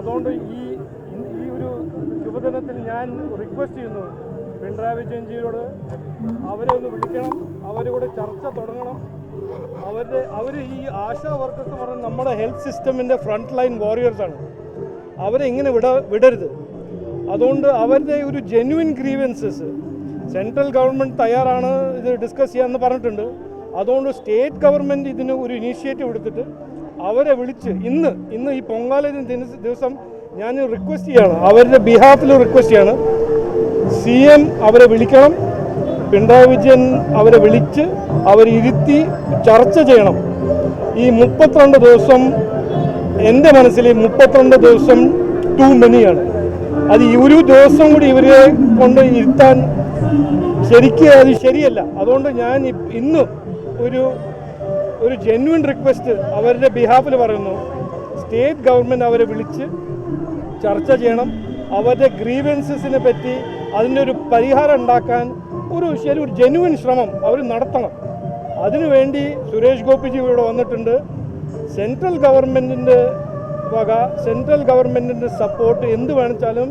അതുകൊണ്ട് ഈ ഈ ഒരു ശുഭദിനത്തിൽ ഞാൻ റിക്വസ്റ്റ് ചെയ്യുന്നു. പിണറായി വിജയൻജിയോട് അവരെ ഒന്ന് വിളിക്കണം. അവരോട് ചർച്ച തുടങ്ങണം. അവരുടെ അവർ ഈ ആശാ വർക്കേഴ്സ് എന്ന് പറഞ്ഞാൽ നമ്മുടെ ഹെൽത്ത് സിസ്റ്റമിന്റെ ഫ്രണ്ട് ലൈൻ വാരിയേഴ്സാണ് അവരെ ഇങ്ങനെ വിട വിടരുത്. അതുകൊണ്ട് അവരുടെ ഒരു ജെന്യുവിൻ ഗ്രീവൻസസ് സെൻട്രൽ ഗവൺമെന്റ് തയ്യാറാണ് ഇത് ഡിസ്കസ് ചെയ്യാമെന്ന് പറഞ്ഞിട്ടുണ്ട്. അതുകൊണ്ട് സ്റ്റേറ്റ് ഗവൺമെന്റ് ഇതിന് ഒരു ഇനീഷ്യേറ്റീവ് എടുത്തിട്ട് അവരെ വിളിച്ച് ഇന്ന് ഇന്ന് ഈ പൊങ്കാല ദിവസം ഞാൻ റിക്വസ്റ്റ് ചെയ്യാണ്. അവരുടെ ബിഹാഫിൽ റിക്വസ്റ്റ് ചെയ്യാണ്. സി എം അവരെ വിളിക്കണം. പിണറായി വിജയൻ അവരെ വിളിച്ച് അവരിരുത്തി ചർച്ച ചെയ്യണം. ഈ മുപ്പത്തിരണ്ട് ദിവസം എന്റെ മനസ്സിൽ മുപ്പത്തിരണ്ട് ദിവസം ടു മെനിയാണ് അത് ഒരു ദിവസം കൂടി ഇവരെ കൊണ്ട് ഇരുത്താൻ ശരിക്കും അത് ശരിയല്ല. അതുകൊണ്ട് ഞാൻ ഇന്ന് ഒരു ഒരു ജെന്വിൻ റിക്വസ്റ്റ് അവരുടെ ബിഹാഫിൽ പറയുന്നു. സ്റ്റേറ്റ് ഗവൺമെന്റ് അവരെ വിളിച്ച് ചർച്ച ചെയ്യണം. അവരുടെ ഗ്രീവൻസസിനെ പറ്റി അതിന്റെ ഒരു പരിഹാരം ഉണ്ടാക്കാൻ ഒരു ശരി ഒരു ജെന്വിൻ ശ്രമം അവർ നടത്തണം. അതിനുവേണ്ടി സുരേഷ് ഗോപിജി ഇവിടെ വന്നിട്ടുണ്ട്. സെൻട്രൽ ഗവൺമെന്റിന്റെ വക സെൻട്രൽ ഗവൺമെന്റിന്റെ സപ്പോർട്ട് എന്ത് വേണിച്ചാലും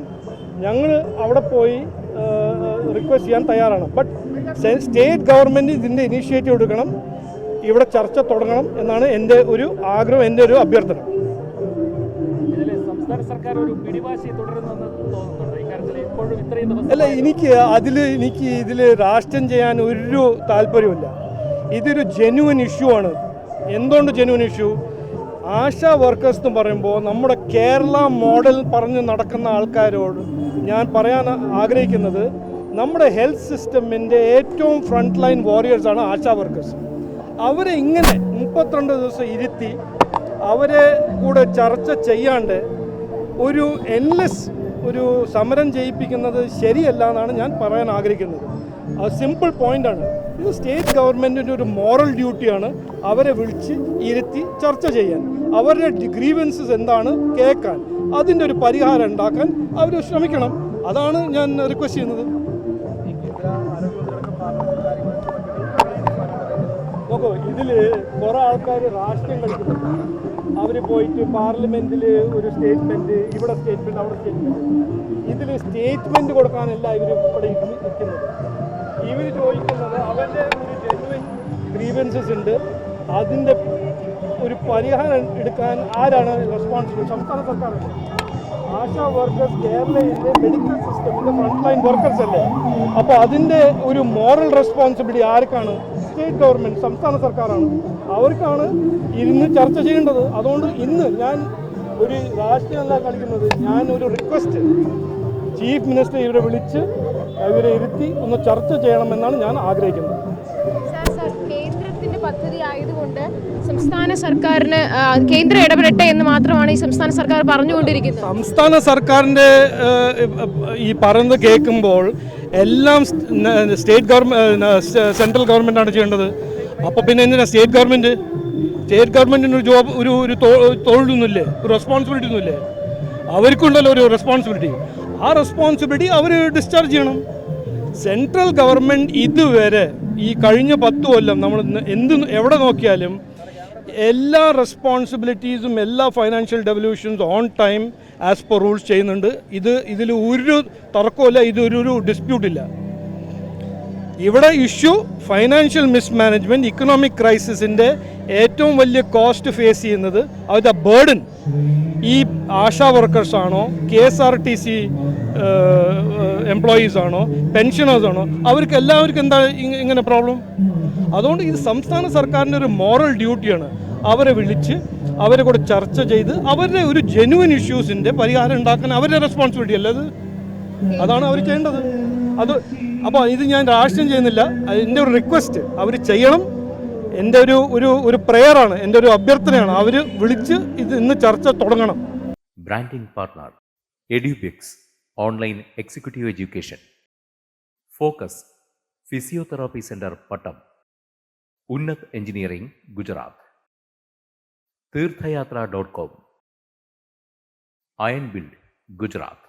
ഞങ്ങൾ അവിടെ പോയി റിക്വസ്റ്റ് ചെയ്യാൻ തയ്യാറാണ്. ബട്ട് സ്റ്റേറ്റ് ഗവൺമെന്റ് ഇതിന്റെ ഇനീഷ്യേറ്റീവ് എടുക്കണം. ഇവിടെ ചർച്ച തുടങ്ങണം എന്നാണ് എന്റെ ഒരു ആഗ്രഹം എന്റെ ഒരു അഭ്യർത്ഥന. അല്ല എനിക്ക് അതിൽ എനിക്ക് ഇതിൽ രാഷ്ട്രം ചെയ്യാൻ ഒരു താല്പര്യമില്ല ഇതൊരു ജെന്യുവൻ ഇഷ്യൂ ആണ്. എന്തുകൊണ്ട് ജെന്യുവൻ ഇഷ്യൂ ആശാ വർക്കേഴ്സ് എന്ന് പറയുമ്പോൾ നമ്മുടെ കേരള മോഡൽ പറഞ്ഞ് നടക്കുന്ന ആൾക്കാരോട് ഞാൻ പറയാൻ ആഗ്രഹിക്കുന്നത് നമ്മുടെ ഹെൽത്ത് സിസ്റ്റമിന്റെ ഏറ്റവും ഫ്രണ്ട് ലൈൻ വാരിയേഴ്സാണ് ആശാ വർക്കേഴ്സ് അവരെ ഇങ്ങനെ മുപ്പത്തിരണ്ട് ദിവസം ഇരുത്തി അവരെ കൂടെ ചർച്ച ചെയ്യാണ്ട് ഒരു എൻലെസ് ഒരു സമരം ചെയ്യിപ്പിക്കുന്നത് ശരിയല്ല എന്നാണ് ഞാൻ പറയാൻ ആഗ്രഹിക്കുന്നത്. അത് സിമ്പിൾ പോയിന്റാണ് ഇത് സ്റ്റേറ്റ് ഗവൺമെന്റിന്റെ ഒരു മോറൽ ഡ്യൂട്ടിയാണ് അവരെ വിളിച്ച് ഇരുത്തി ചർച്ച ചെയ്യാൻ. അവരുടെ ഗ്രീവൻസസ് എന്താണ് കേൾക്കാൻ. അതിന്റെ ഒരു പരിഹാരം ഉണ്ടാക്കാൻ അവർ ശ്രമിക്കണം. അതാണ് ഞാൻ റിക്വസ്റ്റ് ചെയ്യുന്നത്. ഇതിൽ കുറേ ആൾക്കാർ രാഷ്ട്രീയം കളിക്കുന്നുണ്ട്. അവർ പോയിട്ട് പാർലമെന്റിൽ ഒരു സ്റ്റേറ്റ്മെന്റ് ഇവിടെ സ്റ്റേറ്റ്മെന്റ് അവിടെ സ്റ്റേറ്റ്മെന്റ്. ഇതിൽ സ്റ്റേറ്റ്മെന്റ് കൊടുക്കാനല്ല ഇവർ ഇവിടെ നിൽക്കുന്നത്. ഇവർ ചോദിക്കുന്നത് അവരുടെ ഒരു ജെന്യുവൻ ഗ്രീവൻസസ് ഉണ്ട്. അതിന്റെ ഒരു പരിഹാരം എടുക്കാൻ ആരാണ് റെസ്പോൺസിബിൾ സംസ്ഥാന സർക്കാരല്ലേ? ആശാ വർക്കേഴ്സ് കേരളയിലെ മെഡിക്കൽ സിസ്റ്റമിന്റെ ഫ്രണ്ട് ലൈൻ വർക്കേഴ്സ് അല്ലേ? അപ്പോൾ അതിന്റെ ഒരു മോറൽ റെസ്പോൺസിബിലിറ്റി ആർക്കാണ്? സ്റ്റേറ്റ് ഗവൺമെന്റ് സംസ്ഥാന സർക്കാരാണ്. അവർക്കാണ് ഇന്ന് ചർച്ച ചെയ്യേണ്ടത്. അതുകൊണ്ട് ഇന്ന് ഞാൻ ഒരു രാഷ്ട്രീയമല്ല കളിക്കുന്നത്. ഞാൻ ഒരു റിക്വസ്റ്റ് ചീഫ് മിനിസ്റ്റർ ഇവരെ വിളിച്ച് ഇവരെ ഇരുത്തി ഒന്ന് ചർച്ച ചെയ്യണമെന്നാണ് ഞാൻ ആഗ്രഹിക്കുന്നത്. പദ്ധതി ആയതുകൊണ്ട് സംസ്ഥാന സർക്കാരിന് കേന്ദ്ര ഇടപെടട്ടെ എന്ന് മാത്രമാണ് ഈ സംസ്ഥാന സർക്കാർ പറഞ്ഞുകൊണ്ടിരിക്കുന്നത്. സംസ്ഥാന സർക്കാരിന്റെ ഈ പറയുന്നത് കേൾക്കുമ്പോൾ എല്ലാം സ്റ്റേറ്റ് ഗവൺമെന്റ് സെൻട്രൽ ഗവൺമെന്റ് ആണ് ചെയ്യേണ്ടത്. അപ്പോൾ പിന്നെ എന്തിനാ സ്റ്റേറ്റ് ഗവൺമെന്റ് സ്റ്റേറ്റ് ഗവൺമെന്റിന് ഒരു ജോബ് ഒരു ഒരു തൊഴിലൊന്നുമില്ലേ? ഒരു റെസ്പോൺസിബിലിറ്റി ഒന്നുമില്ലേ അവർക്കുണ്ടല്ലോ ഒരു റെസ്പോൺസിബിലിറ്റി. ആ റെസ്പോൺസിബിലിറ്റി അവർ ഡിസ്ചാർജ് ചെയ്യണം. സെൻട്രൽ ഗവൺമെന്റ് ഇതുവരെ ഈ കഴിഞ്ഞ പത്ത് കൊല്ലം നമ്മൾ എന്ത് എവിടെ നോക്കിയാലും എല്ലാ റെസ്പോൺസിബിലിറ്റീസും എല്ലാ financial devolutions on time as per rules ചെയ്യുന്നുണ്ട്. ഇത് ഇതിൽ ഒരു തർക്കമില്ല ഇതൊരു ഡിസ്പ്യൂട്ടില്ല ഇവിടെ ഇഷ്യൂ ഫൈനാൻഷ്യൽ മിസ്മാനേജ്മെന്റ് ഇക്കണോമിക് ക്രൈസിസിന്റെ ഏറ്റവും വലിയ കോസ്റ്റ് ഫേസ് ചെയ്യുന്നത് അവരുടെ ബേർഡൻ ഈ ആശാ വർക്കേഴ്സ് ആണോ K S R T C employees ആണോ പെൻഷനേഴ്സ് ആണോ അവർക്ക് എല്ലാവർക്കും എന്താ ഇങ്ങനെ പ്രോബ്ലം അതുകൊണ്ട് ഇത് സംസ്ഥാന സർക്കാരിന്റെ ഒരു മോറൽ ഡ്യൂട്ടിയാണ് അവരെ വിളിച്ച് അവരെ കൂടെ ചർച്ച ചെയ്ത് അവരുടെ ഒരു ജെനുവൻ ഇഷ്യൂസിന്റെ പരിഹാരം ഉണ്ടാക്കാൻ അവരുടെ റെസ്പോൺസിബിലിറ്റി അത്? അതാണ് അവർ ചെയ്യേണ്ടത്. അത് അപ്പോൾ ഇത് ഞാൻ രാഷ്ട്രീയം ചെയ്യുന്നില്ല. എന്റെ ഒരു റിക്വസ്റ്റ് അവർ ചെയ്യണം. എന്റെ ഒരു ഒരു ഒരു പ്രെയറാണ് എന്റെ ഒരു അഭ്യർത്ഥനയാണ്. അവർ വിളിച്ച് ഇത് ഇന്ന് ചർച്ച തുടങ്ങണം. Branding partner എഡ്യൂബിക്സ് online executive education focus physiotherapy centre Pattom Unnat engineering Gujarat തീർത്ഥയാത്ര dot com iron build Gujarat